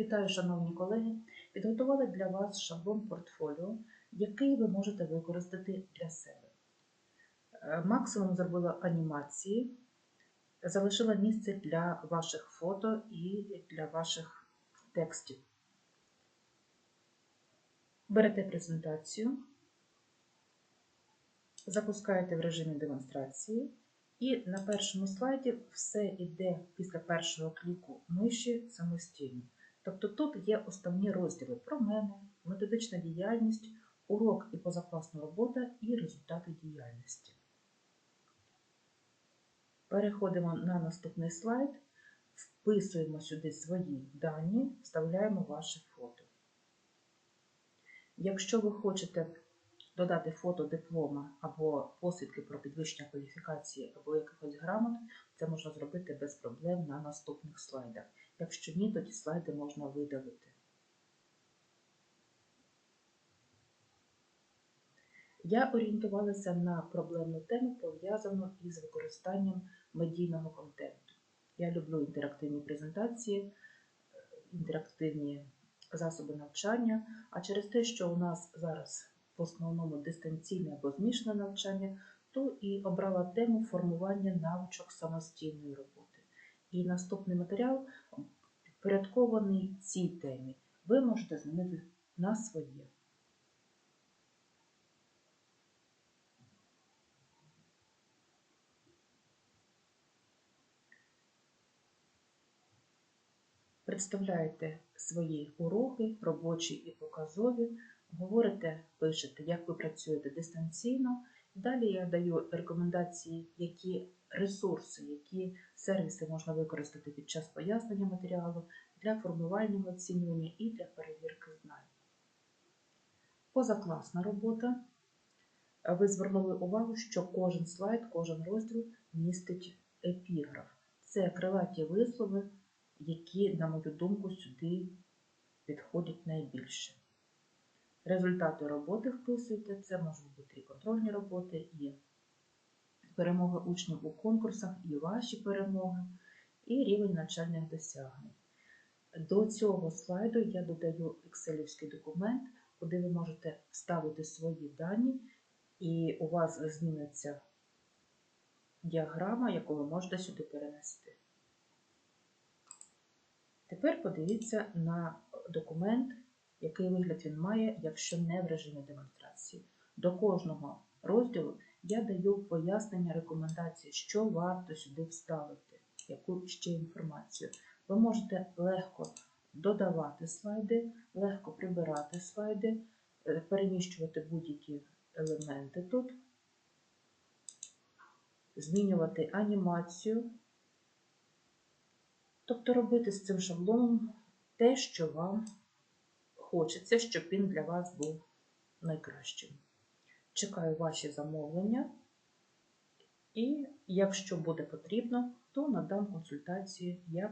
Вітаю, шановні колеги! Підготували для вас шаблон портфоліо, який ви можете використати для себе. Е, Максимум зробила анімації, залишила місце для ваших фото і для ваших текстів. Берете презентацію, запускаєте в режимі демонстрації, і на першому слайді все йде після першого кліку миші самостійно. Тобто тут є основні розділи про мене, методична діяльність, урок і позакласна робота і результати діяльності. Переходимо на наступний слайд, вписуємо сюди свої дані, вставляємо ваше фото. Якщо ви хочете додати фото диплома або посвідки про підвищення кваліфікації або якихось грамот, це можна зробити без проблем на наступних слайдах. Якщо ні, тоді слайди можна видалити. Я орієнтувалася на проблемну тему, пов'язану із використанням медійного контенту. Я люблю інтерактивні презентації, інтерактивні засоби навчання, а через те, що у нас зараз в основному дистанційне або змішане навчання, то і обрала тему формування навичок самостійної роботи. І наступний матеріал підпорядкований цій темі. Ви можете змінити на своє. Представляєте свої уроки, робочі і показові, говорите, пишете, як ви працюєте дистанційно. Далі я даю рекомендації, які ресурси, які сервіси можна використати під час пояснення матеріалу для формувального оцінювання і для перевірки знань. Позакласна робота. Ви звернули увагу, що кожен слайд, кожен розділ містить епіграф. Це крилаті вислови, які, на мою думку, сюди підходять найбільше. Результати роботи вписуйте, це можуть бути і контрольні роботи, і перемоги учнів у конкурсах, і ваші перемоги, і рівень навчальних досягнень. До цього слайду я додаю екселівський документ, куди ви можете вставити свої дані, і у вас зміниться діаграма, яку ви можете сюди перенести. Тепер подивіться на документ, який вигляд він має, якщо не в режимі демонстрації. До кожного розділу я даю пояснення рекомендації, що варто сюди вставити, яку ще інформацію. Ви можете легко додавати слайди, легко прибирати слайди, е, переміщувати будь-які елементи тут, змінювати анімацію. Тобто робити з цим шаблоном те, що вам хочеться, щоб він для вас був найкращим. Чекаю ваші замовлення, і якщо буде потрібно, то надам консультації, як